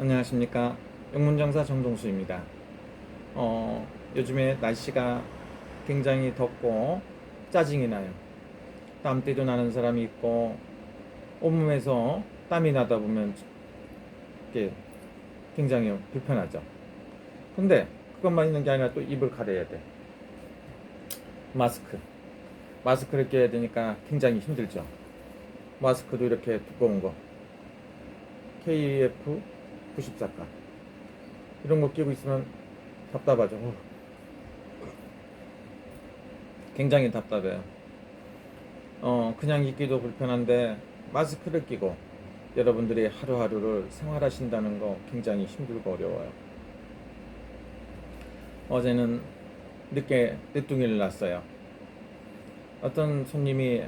안녕하십니까 영문장사 정동수입니다. 어, 요즘에 날씨가 굉장히 덥고 짜증이 나요. 땀띠도 나는 사람이 있고 온몸에서 땀이 나다 보면 이게 굉장히 불편하죠. 근데 그것만 있는 게 아니라 또 입을 가려야 돼. 마스크. 마스크를 껴야 되니까 굉장히 힘들죠. 마스크도 이렇게 두꺼운 거. KF 94가 이런 거 끼고 있으면 답답하죠. 어. 굉장히 답답해요. 어, 그냥 입기도 불편한데 마스크를 끼고 여러분들이 하루하루를 생활하신다는 거 굉장히 힘들고 어려워요. 어제는 늦게 늦둥이를 났어요. 어떤 손님이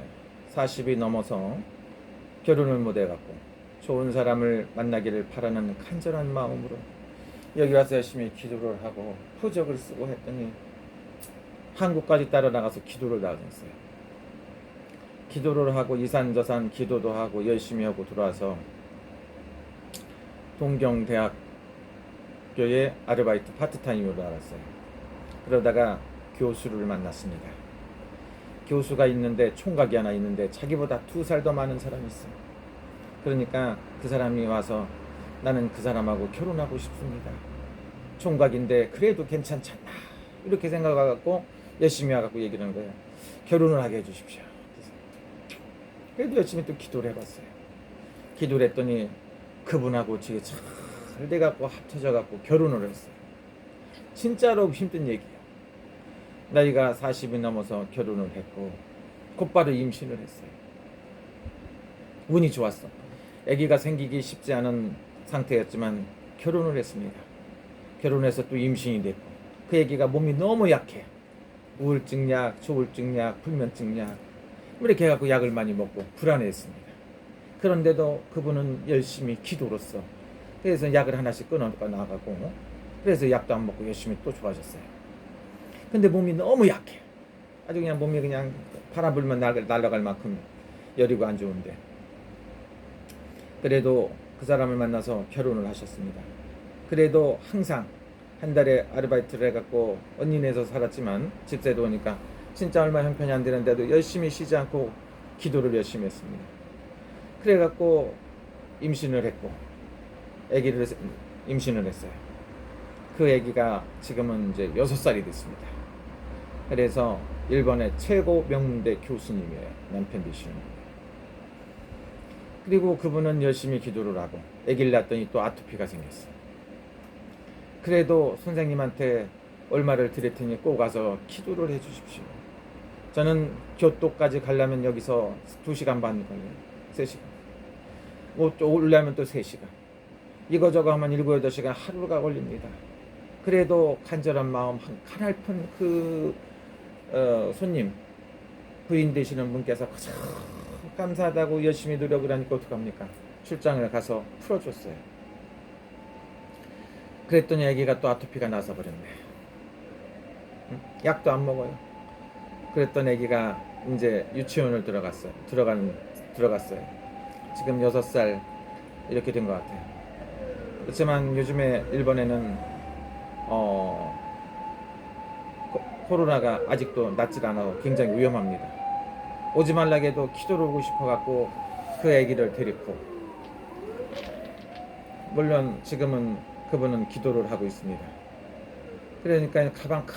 40이 넘어서 결혼을 못 해 갖고 좋은 사람을 만나기를 바라는 간절한 마음으로 여기 와서 열심히 기도를 하고 표적을 쓰고 했더니 한국까지 따라 나가서 기도를 나갔어요. 기도를 하고 이산저산 기도도 하고 열심히 하고 들어와서 동경대학교에 아르바이트 파트타임으로 나갔어요. 그러다가 교수를 만났습니다. 교수가 있는데 총각이 하나 있는데 자기보다 두 살 더 많은 사람이 있어요. 그러니까 그 사람이 와서 나는 그 사람하고 결혼하고 싶습니다. 총각인데 그래도 괜찮잖아. 이렇게 생각하고 열심히 와갖고 얘기를 하는 거예요. 결혼을 하게 해주십시오. 그래도 열심히 또 기도를 해봤어요. 기도를 했더니 그분하고 지금 잘 돼갖고 합쳐져갖고 결혼을 했어요. 진짜로 힘든 얘기예요. 나이가 40이 넘어서 결혼을 했고 곧바로 임신을 했어요. 운이 좋았어. 아기가 생기기 쉽지 않은 상태였지만 결혼을 했습니다. 결혼해서 또 임신이 됐고 그 아기가 몸이 너무 약해. 우울증 약, 조울증 약, 불면증 약 이렇게 해갖고 약을 많이 먹고 불안했습니다. 그런데도 그분은 열심히 기도로서 그래서 약을 하나씩 끊어 나가고 그래서 약도 안 먹고 열심히 또 좋아졌어요. 근데 몸이 너무 약해. 아주 그냥 몸이 그냥 바람 불면 날- 날아갈 만큼 여리고 안 좋은데 그래도 그 사람을 만나서 결혼을 하셨습니다. 그래도 항상 한 달에 아르바이트를 해갖고 언니네에서 살았지만 집세도 오니까 진짜 얼마 형편이 안 되는데도 열심히 쉬지 않고 기도를 열심히 했습니다. 그래갖고 임신을 했고 아기를 임신을 했어요. 그 아기가 지금은 이제 여섯 살이 됐습니다. 그래서 일본의 최고 명문대 교수님이에요. 남편 되시는 분. 그리고 그분은 열심히 기도를 하고 아기를 낳았더니 또 아토피가 생겼어요. 그래도 선생님한테 얼마를 드릴 테니 꼭 와서 기도를 해 주십시오. 저는 교토까지 가려면 여기서 2시간 반 걸려요. 3시간. 뭐또 오려면 또 3시간. 이거저거 하면 7, 8시간 하루가 걸립니다. 그래도 간절한 마음, 한 가냘픈 그 어, 손님, 부인 되시는 분께서 참 감사하다고 열심히 노력을 하니까 어떡합니까? 출장을 가서 풀어줬어요. 그랬더니 아기가 또 아토피가 나서 버렸네. 응? 약도 안 먹어요. 그랬더니 아기가 이제 유치원을 들어갔어요. 들어간 들어갔어요. 지금 6살 이렇게 된 것 같아요. 그렇지만 요즘에 일본에는 어 코- 코로나가 아직도 낫질 않아서 굉장히 위험합니다. 오지 말라고 해도 기도를 오고 싶어 갖고 그 아기를 데리고 물론 지금은 그분은 기도를 하고 있습니다. 그러니까 가방 크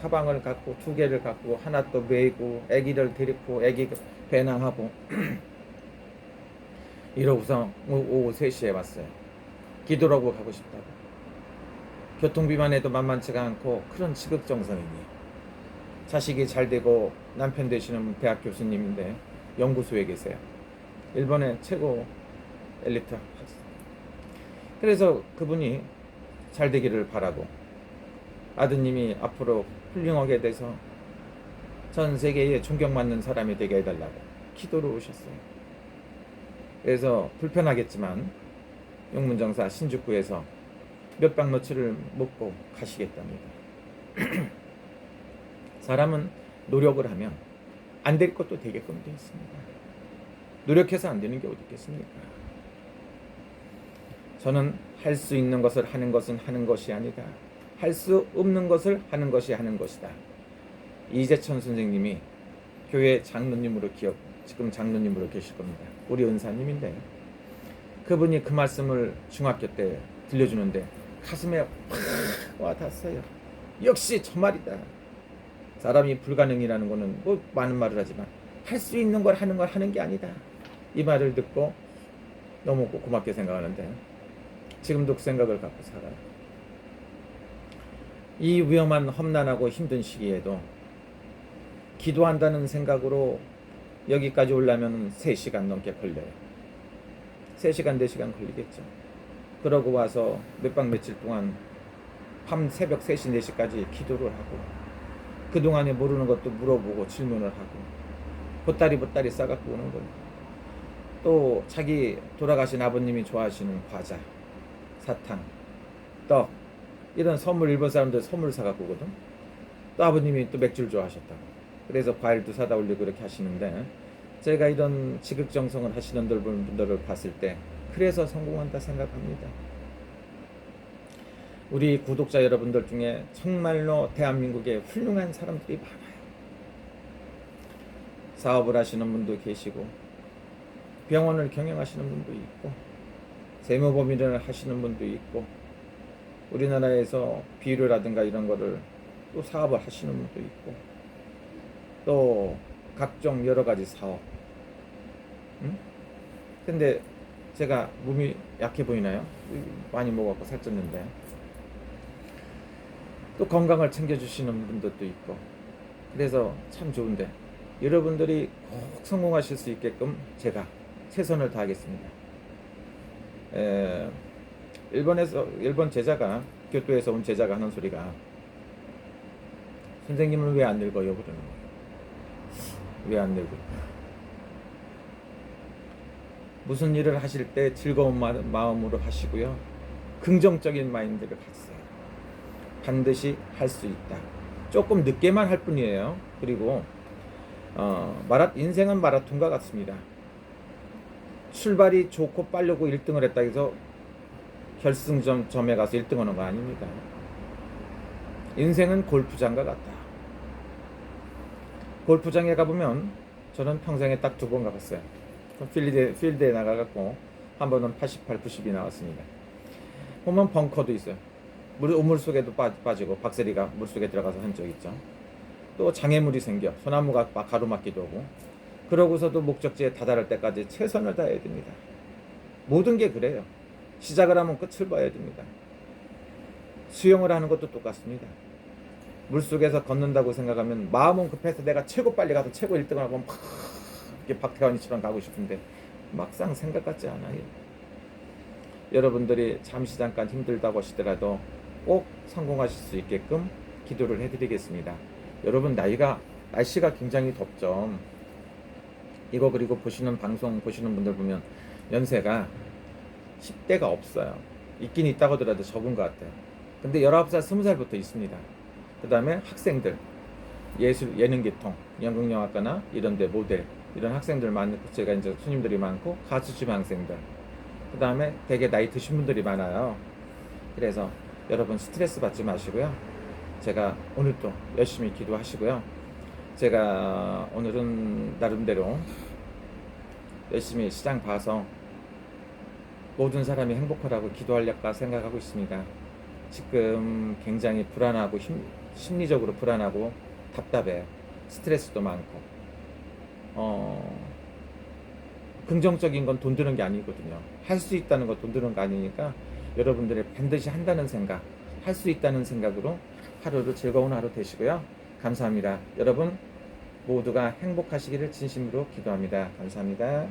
가방을 갖고 두 개를 갖고 하나 또 메고 아기를 데리고 아기 배낭하고 이러고서 오후 3시에 왔어요. 기도라고 가고 싶다고. 교통비만 해도 만만치가 않고 그런 지극정성이니 자식이 잘 되고 남편 되시는 대학 교수님인데 연구소에 계세요. 일본의 최고 엘리트 학생. 그래서 그분이 잘 되기를 바라고 아드님이 앞으로 훌륭하게 돼서 전 세계에 존경받는 사람이 되게 해달라고 기도를 오셨어요. 그래서 불편하겠지만 용문정사 신주쿠에서 몇 박 며칠을 먹고 가시겠답니다. 사람은 노력을 하면 안 될 것도 되게끔 되어 있습니다. 노력해서 안 되는 게 어디 있겠습니까? 저는 할 수 있는 것을 하는 것은 하는 것이 아니다. 할 수 없는 것을 하는 것이 하는 것이다. 이재천 선생님이 교회 장로님으로 기억 지금 장로님으로 계실 겁니다. 우리 은사님인데 그분이 그 말씀을 중학교 때 들려주는데 가슴에 확 와닿았어요. 역시 저 말이다. 사람이 불가능이라는 거는 뭐 많은 말을 하지만 할 수 있는 걸 하는 걸 하는 게 아니다. 이 말을 듣고 너무 고- 고맙게 생각하는데 지금도 그 생각을 갖고 살아요. 이 위험한 험난하고 힘든 시기에도 기도한다는 생각으로 여기까지 오려면 3시간 넘게 걸려요. 3시간, 4시간 걸리겠죠. 그러고 와서 몇 박 며칠 동안 밤 새벽 3시, 4시까지 기도를 하고 그동안에 모르는 것도 물어보고 질문을 하고 보따리 보따리 싸갖고 오는 거예요. 또 자기 돌아가신 아버님이 좋아하시는 과자, 사탕, 떡 이런 선물 일본 사람들 선물 사갖고 오거든. 또 아버님이 또 맥주를 좋아하셨다고. 그래서 과일도 사다 올리고 이렇게 하시는데 제가 이런 지극정성을 하시는 분들을 봤을 때 그래서 성공한다 생각합니다. 우리 구독자 여러분들 중에 정말로 대한민국에 훌륭한 사람들이 많아요. 사업을 하시는 분도 계시고 병원을 경영하시는 분도 있고 세무법인을 하시는 분도 있고 우리나라에서 비료라든가 이런 거를 또 사업을 하시는 분도 있고 또 각종 여러 가지 사업. 응? 근데 제가 몸이 약해 보이나요? 많이 먹었고 살쪘는데 또 건강을 챙겨주시는 분들도 있고 그래서 참 좋은데 여러분들이 꼭 성공하실 수 있게끔 제가 최선을 다하겠습니다. 에, 일본에서 일본 제자가 교토에서 온 제자가 하는 소리가 선생님은 왜 안 늙어요? 그러는 거예요. 왜 안 늙어요? 무슨 일을 하실 때 즐거운 마, 마음으로 하시고요. 긍정적인 마인드를 가지세요. 반드시 할 수 있다. 조금 늦게만 할 뿐이에요. 그리고 어, 마라, 인생은 마라톤과 같습니다. 출발이 좋고 빠르고 1등을 했다 해서 결승점에 가서 1등 하는 거 아닙니다. 인생은 골프장과 같다. 골프장에 가보면 저는 평생에 딱 두 번 가봤어요. 필드에, 필드에 나가갖고 한 번은 88, 90이 나왔습니다. 보면 벙커도 있어요. 물, 우물 속에도 빠, 빠지고 박세리가 물 속에 들어가서 한 적 있죠. 또 장애물이 생겨 소나무가 막 가로막기도 하고 그러고서도 목적지에 다다를 때까지 최선을 다해야 됩니다. 모든 게 그래요. 시작을 하면 끝을 봐야 됩니다. 수영을 하는 것도 똑같습니다. 물속에서 걷는다고 생각하면 마음은 급해서 내가 최고 빨리 가서 최고 1등을 하고 막 박태환이처럼 가고 싶은데 막상 생각 같지 않아요. 여러분들이 잠시 잠깐 힘들다고 하시더라도 꼭 성공하실 수 있게끔 기도를 해드리겠습니다. 여러분 나이가 날씨가 굉장히 덥죠. 이거 그리고 보시는 방송 보시는 분들 보면 연세가 10대가 없어요. 있긴 있다고 하더라도 적은 것 같아요. 근데 19살, 20살부터 있습니다. 그 다음에 학생들, 예술, 예능계통, 연극영화과나 이런 데 모델, 이런 학생들 많고, 제가 이제 손님들이 많고, 가수 지망생들. 그 다음에 되게 나이 드신 분들이 많아요. 그래서 여러분 스트레스 받지 마시고요. 제가 오늘도 열심히 기도하시고요. 제가 오늘은 나름대로 열심히 시장 봐서 모든 사람이 행복하라고 기도하려까 생각하고 있습니다. 지금 굉장히 불안하고 힘, 심리적으로 불안하고 답답해요. 스트레스도 많고. 어, 긍정적인 건 돈 드는 게 아니거든요. 할 수 있다는 건 돈 드는 거 아니니까 여러분들이 반드시 한다는 생각, 할 수 있다는 생각으로 하루를 즐거운 하루 되시고요. 감사합니다. 여러분 모두가 행복하시기를 진심으로 기도합니다. 감사합니다.